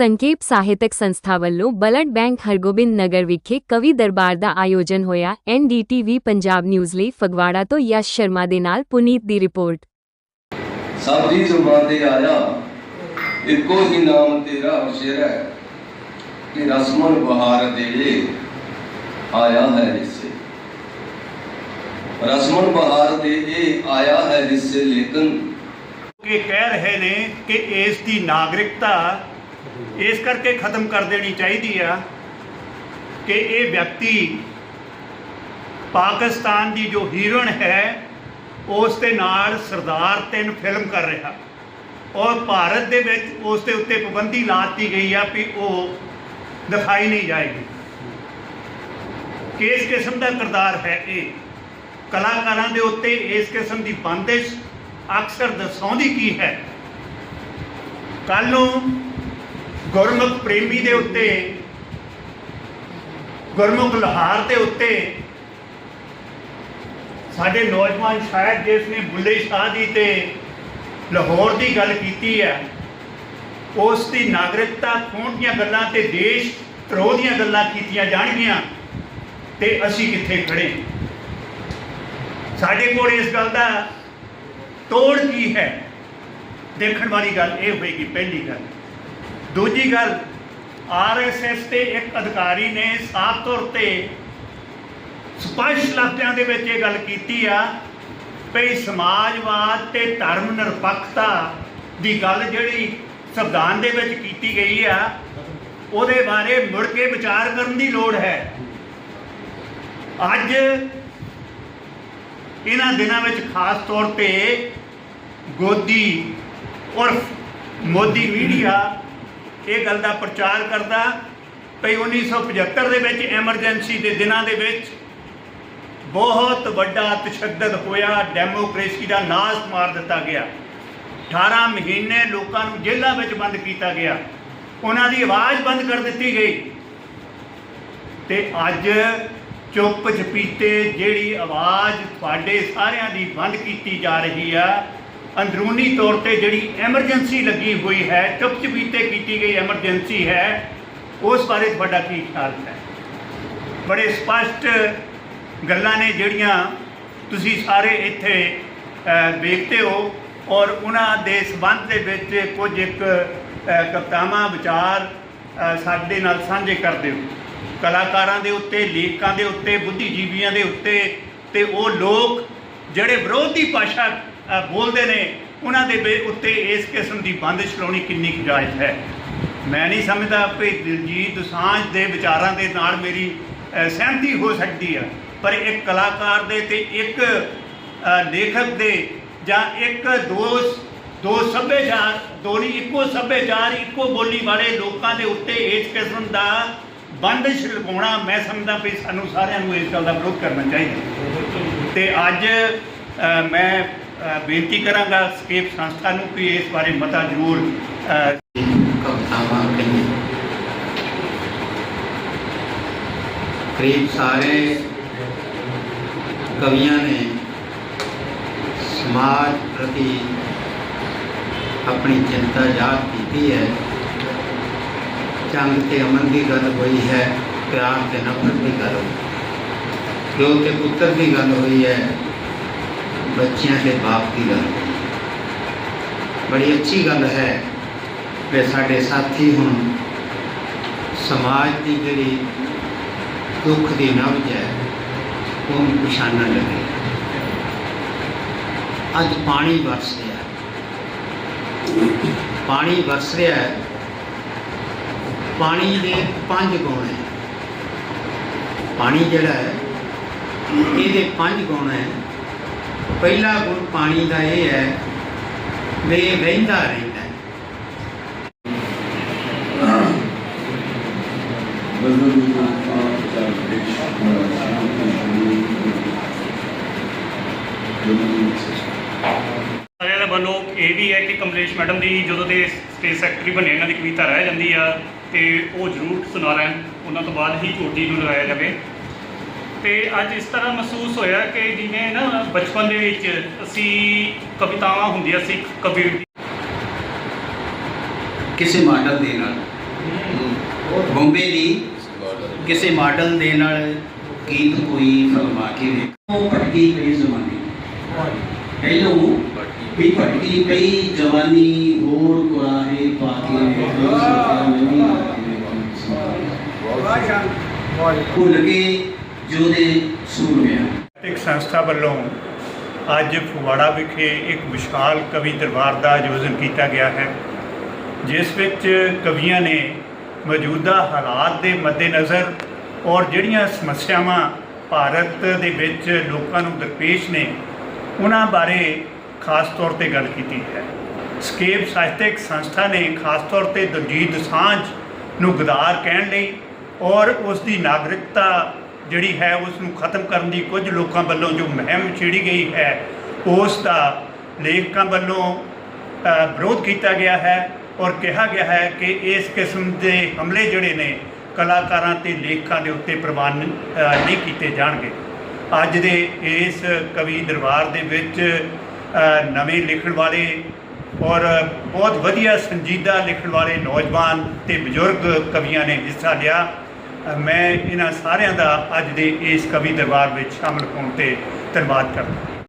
ਸੰਖੇਪ ਸਾਹਿਤਕ ਸੰਸਥਾ ਵੱਲੋਂ ਬਲੱਡ ਬੈਂਕ ਹਰਗੋਬਿੰਦ ਨਗਰ ਵਿਖੇ ਕਵੀ ਦਰਬਾਰ ਦਾ ਆਯੋਜਨ ਹੋਇਆ ਐਨਡੀਟੀਵੀ ਪੰਜਾਬ ਨਿਊਜ਼ ਲਈ ਫਗਵਾੜਾ ਤੋਂ ਯਸ਼ ਸ਼ਰਮਾ ਦੇ ਨਾਲ ਪੁਨੀਤ ਦੀ ਰਿਪੋਰਟ ਸਭ ਦੀ ਜ਼ੁਬਾਨ ਤੇ ਆਇਆ ਇੱਕੋ ਹੀ ਨਾਮ ਤੇਰਾ ਸ਼ੇਰ ਹੈ ਕਿ ਰਸਮਨ ਬਹਾਰ ਦੇ ਆਇਆ ਹੈ ਰਿਸੇ ਰਸਮਨ ਬਹਾਰ ਦੇ ਇਹ ਆਇਆ ਹੈ ਰਿਸੇ ਲੇਕਿਨ ਕਿ ਕਹਿ ਰਹੇ ਨੇ ਕਿ ਇਸ ਦੀ ਨਾਗਰਿਕਤਾ ਇਸ ਕਰਕੇ ਖਤਮ ਕਰ ਦੇਣੀ ਚਾਹੀਦੀ ਆ ਕਿ ਇਹ ਵਿਅਕਤੀ ਪਾਕਿਸਤਾਨ ਦੀ ਜੋ ਹੀਰੋਇਨ ਹੈ, ਉਸ ਦੇ ਨਾਲ ਸਰਦਾਰ ਤਿੰਨ ਫਿਲਮ ਕਰ ਰਿਹਾ। ਔਰ ਭਾਰਤ ਦੇ ਵਿੱਚ ਉਸ ਦੇ ਉੱਤੇ ਪਾਬੰਦੀ ਲਾ ਗਈ ਆ ਵੀ ਉਹ ਦਿਖਾਈ ਨਹੀਂ ਜਾਏਗੀ। ਕਿਸ ਕਿਸਮ ਦਾ ਕਿਰਦਾਰ ਹੈ ਇਹ? ਕਲਾਕਾਰਾਂ ਦੇ ਉੱਤੇ ਇਸ ਕਿਸਮ ਦੀ ਬੰਦਿਸ਼ ਅਕਸਰ ਦਰਸਾਉਂਦੀ ਕੀ ਹੈ? ਕੱਲ ਨੂੰ ਗੁਰਮੁਖ ਪ੍ਰੇਮੀ ਦੇ ਉੱਤੇ, ਗੁਰਮੁਖ ਲੋਹਾਰ ਦੇ ਉੱਤੇ, ਸਾਡੇ ਨੌਜਵਾਨ ਸ਼ਾਇਦ ਜਿਸ ਨੇ ਬੁੱਲੇ ਸ਼ਾਹ ਦੀ ਤੇ ਲਾਹੌਰ ਦੀ ਗੱਲ ਕੀਤੀ ਹੈ, ਉਸ ਦੀ ਨਾਗਰਿਕਤਾ ਖੋਣ ਦੀਆਂ ਗੱਲਾਂ ਤੇ ਦੇਸ਼ ਧਰੋਹ ਦੀਆਂ ਗੱਲਾਂ ਕੀਤੀਆਂ ਜਾਣਗੀਆਂ, ਤੇ ਅਸੀਂ ਕਿੱਥੇ ਖੜੇ ਸਾਡੇ ਕੋਲ ਇਸ ਗੱਲ ਦਾ ਤੋੜ ਕੀ ਹੈ? ਦੇਖਣ ਵਾਲੀ ਗੱਲ ਇਹ ਹੋਏਗੀ, ਪਹਿਲੀ ਗੱਲ। ਦੂਜੀ ਗੱਲ ਆਰਐਸਐਸ ਦੇ ਇੱਕ ਅਧਿਕਾਰੀ ਨੇ ਸਾਫ਼ ਤੌਰ ਤੇ ਸਪਸ਼ਟ ਲਫ਼ਜ਼ਾਂ ਦੇ ਵਿੱਚ ਇਹ ਗੱਲ ਕੀਤੀ ਆ ਵੀ ਸਮਾਜਵਾਦ ਤੇ ਧਰਮ ਨਿਰਪੱਖਤਾ ਦੀ ਗੱਲ ਜਿਹੜੀ ਸੰਵਿਧਾਨ ਦੇ ਵਿੱਚ ਕੀਤੀ ਗਈ ਆ, ਉਹਦੇ ਬਾਰੇ ਮੁੜ ਕੇ ਵਿਚਾਰ ਕਰਨ ਦੀ ਲੋੜ ਹੈ। ਅੱਜ ਇਹਨਾਂ ਦਿਨਾਂ ਵਿੱਚ ਖਾਸ ਤੌਰ ਤੇ ਗੋਦੀ ਔਰ ਮੋਦੀ ਮੀਡੀਆ ਇਹ ਗੱਲ ਦਾ ਪ੍ਰਚਾਰ ਕਰਦਾ ਵੀ 1975 ਦੇ ਵਿੱਚ ਐਮਰਜੈਂਸੀ ਦੇ ਦਿਨਾਂ ਦੇ ਵਿੱਚ ਬਹੁਤ ਵੱਡਾ ਤਸ਼ੱਦਦ ਹੋਇਆ, ਡੈਮੋਕ੍ਰੇਸੀ ਦਾ ਨਾਸ ਮਾਰ ਦਿੱਤਾ ਗਿਆ। 18 ਮਹੀਨੇ ਲੋਕਾਂ ਨੂੰ ਜੇਲ੍ਹਾਂ ਵਿੱਚ ਬੰਦ ਕੀਤਾ ਗਿਆ। ਉਹਨਾਂ ਦੀ ਆਵਾਜ਼ ਬੰਦ ਕਰ ਦਿੱਤੀ ਗਈ। ਤੇ ਅੱਜ ਚੁੱਪ ਚਪੀਤੇ ਜਿਹੜੀ ਆਵਾਜ਼ ਤੁਹਾਡੇ ਸਾਰਿਆਂ ਦੀ ਬੰਦ ਕੀਤੀ ਜਾ ਰਹੀ ਆ ਅੰਦਰੂਨੀ ਤੌਰ ਤੇ ਜਿਹੜੀ ਐਮਰਜੈਂਸੀ ਲੱਗੀ ਹੋਈ ਹੈ ਚੁੱਪ ਚਪੀਤੇ ਕੀਤੀ ਗਈ ਐਮਰਜੈਂਸੀ ਹੈ ਉਸ ਬਾਰੇ ਤੁਹਾਡਾ ਕੀ ਖਿਆਲ ਹੈ? ਬੜੇ ਸਪਸ਼ਟ ਗੱਲਾਂ ਨੇ ਜਿਹੜੀਆਂ ਤੁਸੀਂ ਸਾਰੇ ਇੱਥੇ ਵੇਖਦੇ ਹੋ ਔਰ ਉਹਨਾਂ ਦੇ ਸੰਬੰਧ ਦੇ ਵਿੱਚ ਕੁਝ ਇੱਕ ਅ, ਕਵਿਤਾਵਾਂ ਵਿਚਾਰ ਸਾਡੇ ਨਾਲ ਸਾਂਝੇ ਕਰਦੇ ਹੋ। ਕਲਾਕਾਰਾਂ ਦੇ ਉੱਤੇ ਲੇਖਕਾਂ ਦੇ ਉੱਤੇ ਬੁੱਧੀਜੀਵੀਆਂ ਦੇ ਉੱਤੇ ਤੇ ਉਹ ਲੋਕ ਜਿਹੜੇ ਵਿਰੋਧੀ ਭਾਸ਼ਾ ਬੋਲਦੇ ਨੇ, ਉਹਨਾਂ ਦੇ ਉੱਤੇ ਇਸ ਕਿਸਮ ਦੀ ਬੰਦਿਸ਼ ਲਾਉਣੀ ਕਿੰਨੀ ਕੁ ਜਾਇਜ਼ ਹੈ। ਮੈਂ ਨਹੀਂ ਸਮਝਦਾ ਕਿ ਦਿਲਜੀਤ ਦੋਸਾਂਝ ਦੇ ਵਿਚਾਰਾਂ ਦੇ ਨਾਲ ਮੇਰੀ ਸਹਿਮਤੀ ਹੋ ਸਕਦੀ ਆ, ਪਰ ਇੱਕ ਕਲਾਕਾਰ ਦੇ ਤੇ ਇੱਕ ਲੇਖਕ ਦੇ ਜਾਂ ਇੱਕ ਦੋ ਦੋ ਸੱਭਿਆਚਾਰ ਦੋਨੀ ਇੱਕੋ ਸੱਭਿਆਚਾਰ, ਇੱਕੋ ਬੋਲੀ ਵਾਲੇ ਲੋਕਾਂ ਦੇ ਉੱਤੇ ਇਸ ਕਿਸਮ ਦਾ ਬੰਦਿਸ਼ ਲਗਾਉਣਾ ਮੈਂ ਸਮਝਦਾ ਵੀ ਸਾਨੂੰ ਸਾਰਿਆਂ ਨੂੰ ਇਸ ਗੱਲ ਦਾ ਵਿਰੋਧ ਕਰਨਾ ਚਾਹੀਦਾ। ਤੇ ਅੱਜ ਮੈਂ ਬੇਨਤੀ ਕਰਾਂਗਾ ਸਕੇਪ ਸੰਸਥਾ ਨੂੰ ਕਿ ਇਸ ਬਾਰੇ ਮਤਾ ਜ਼ਰੂਰ ਅ, ਕਵਿਤਾਵਾਂ ਕਹੀਏ। ਕਰੀਬ ਸਾਰੇ ਕਵੀਆਂ ਨੇ ਸਮਾਜ ਪ੍ਰਤੀ ਆਪਣੀ ਚਿੰਤਾ ਯਾਦ ਕੀਤੀ ਹੈ। ਚੰਗ ਤੇ ਅਮਨ ਦੀ ਗੱਲ ਹੋਈ ਹੈ ਪਿਆਰ ਤੇ ਨਫ਼ਰਤ ਦੀ ਗੱਲ ਹੋਈ। ਪਿਓ ਤੇ ਪੁੱਤਰ ਦੀ ਗੱਲ ਹੋਈ ਹੈ। ਬੱਚਿਆਂ ਦੇ ਬਾਪ ਦੀ ਗੱਲ। ਬੜੀ ਅੱਛੀ ਗੱਲ ਹੈ ਕਿ ਸਾਡੇ ਸਾਥੀ ਹੁਣ ਸਮਾਜ ਦੀ ਜਿਹੜੀ ਦੁੱਖ ਦੀ ਨਬਜ ਹੈ ਉਹਨੂੰ ਪਛਾਣਨ ਲੱਗੇ। ਅੱਜ ਪਾਣੀ ਵਰਸ ਰਿਹਾ ਪਾਣੀ ਵਰਸ ਰਿਹਾ ਹੈ। ਪਾਣੀ ਦੇ ਪੰਜ ਗੁਣ ਹੈ। ਪਾਣੀ ਜਿਹੜਾ ਹੈ, ਇਹਦੇ ਪੰਜ ਗੁਣ ਹੈ। ਪਹਿਲਾ ਗੁਣ ਪਾਣੀ ਦਾ ਇਹ ਹੈ, ਵੀ ਇਹ ਵਹਿੰਦਾ ਰਹਿੰਦਾ ਸਾਰਿਆਂ ਦਾ ਵੱਲੋਂ ਇਹ ਵੀ ਹੈ ਕਿ ਕਮਲੇਸ਼ ਮੈਡਮ ਦੀ ਜਦੋਂ ਦੇ ਸਟੇਜ ਸੈਕਟਰੀ ਬਣੇ, ਇਹਨਾਂ ਦੀ ਕਵਿਤਾ ਰਹਿ ਜਾਂਦੀ ਆ, ਤੇ ਉਹ ਜ਼ਰੂਰ ਸੁਣਾ ਲੈਣ। ਉਹਨਾਂ ਤੋਂ ਬਾਅਦ ਹੀ ਚੋਟੀ ਨੂੰ ਲਗਾਇਆ ਜਾਵੇ। ਤੇ ਅੱਜ ਇਸ ਤਰ੍ਹਾਂ ਮਹਿਸੂਸ ਹੋਇਆ ਕਿ ਜਿਵੇਂ ਨਾ ਬਚਪਨ ਦੇ ਵਿੱਚ ਅਸੀਂ ਕਵਿਤਾਵਾਂ ਹੁੰਦੀਆਂ ਸੀ ਕਵੀ ਕਿਸੇ ਮਾਡਲ ਦੇ ਨਾਲ। ਬੰਬੇ ਦੀ ਕਿਸੇ ਮਾਡਲ ਦੇ ਨਾਲ ਗੀਤ ਕੋਈ ਫਿਲਮਾ ਕੇ ਵੇਖੋ। ਭਟਕੀ ਪਈ ਜ਼ਮਾਨੀ ਪਹਿਲੋਂ ਵੀ ਭਟਕੀ ਪਈ ਜਵਾਨੀ ਹੋਰ ਕੁਰਾਹੇ ਪਾ ਕੇ ਵੇਖੋ ਸੋਚਿਆ ਨਹੀਂ ਭੁੱਲ ਕੇ ਜੋਦੇ ਸੂਰਮਿਆ ਇੱਕ ਸੰਸਥਾ ਵੱਲੋਂ ਅੱਜ ਫਗਵਾੜਾ ਵਿਖੇ ਇੱਕ ਵਿਸ਼ਾਲ ਕਵੀ ਦਰਬਾਰ ਦਾ ਆਯੋਜਨ ਕੀਤਾ ਗਿਆ ਹੈ, ਜਿਸ ਵਿੱਚ ਕਵੀਆਂ ਨੇ ਮੌਜੂਦਾ ਹਾਲਾਤ ਦੇ ਮੱਦੇਨਜ਼ਰ ਔਰ ਜਿਹੜੀਆਂ ਸਮੱਸਿਆਵਾਂ ਭਾਰਤ ਦੇ ਵਿੱਚ ਲੋਕਾਂ ਨੂੰ ਦਰਪੇਸ਼ ਨੇ, ਉਹਨਾਂ ਬਾਰੇ ਖਾਸ ਤੌਰ ਤੇ ਗੱਲ ਕੀਤੀ ਹੈ। ਸਕੇਪ ਸਾਹਿਤਿਕ ਸੰਸਥਾ ਨੇ ਖਾਸ ਤੌਰ ਤੇ ਦਲਜੀਤ ਦੋਸਾਂਝ ਨੂੰ ਗਦਾਰ ਕਹਿਣ ਲਈ ਔਰ ਉਸ ਦੀ ਨਾਗਰਿਕਤਾ ਜਿਹੜੀ ਹੈ ਉਸ ਨੂੰ ਖਤਮ ਕਰਨ ਦੀ ਕੁਝ ਲੋਕਾਂ ਵੱਲੋਂ ਜੋ ਮੁਹਿੰਮ ਛੇੜੀ ਗਈ ਹੈ, ਉਸ ਦਾ ਲੇਖਕਾਂ ਵੱਲੋਂ ਵਿਰੋਧ ਕੀਤਾ ਗਿਆ ਹੈ ਔਰ ਕਿਹਾ ਗਿਆ ਹੈ ਕਿ ਇਸ ਕਿਸਮ ਦੇ ਹਮਲੇ ਜਿਹੜੇ ਨੇ, ਕਲਾਕਾਰਾਂ ਤੇ ਲੇਖਕਾਂ ਦੇ ਉੱਤੇ ਪ੍ਰਵਾਨ ਨਹੀਂ ਕੀਤੇ ਜਾਣਗੇ। ਅੱਜ ਦੇ ਇਸ ਕਵੀ ਦਰਬਾਰ ਦੇ ਵਿੱਚ ਨਵੇਂ ਲਿਖਣ ਵਾਲੇ ਔਰ ਬਹੁਤ ਵਧੀਆ ਸੰਜੀਦਾ ਲਿਖਣ ਵਾਲੇ ਨੌਜਵਾਨ ਤੇ ਬਜ਼ੁਰਗ ਕਵੀਆਂ ਨੇ ਹਿੱਸਾ ਲਿਆ। ਮੈਂ ਇਹਨਾਂ ਸਾਰਿਆਂ ਦਾ ਅੱਜ ਦੇ ਇਸ ਕਵੀ ਦਰਬਾਰ ਵਿੱਚ ਸ਼ਾਮਲ ਹੋਣ ਤੇ ਧੰਨਵਾਦ ਕਰਦਾ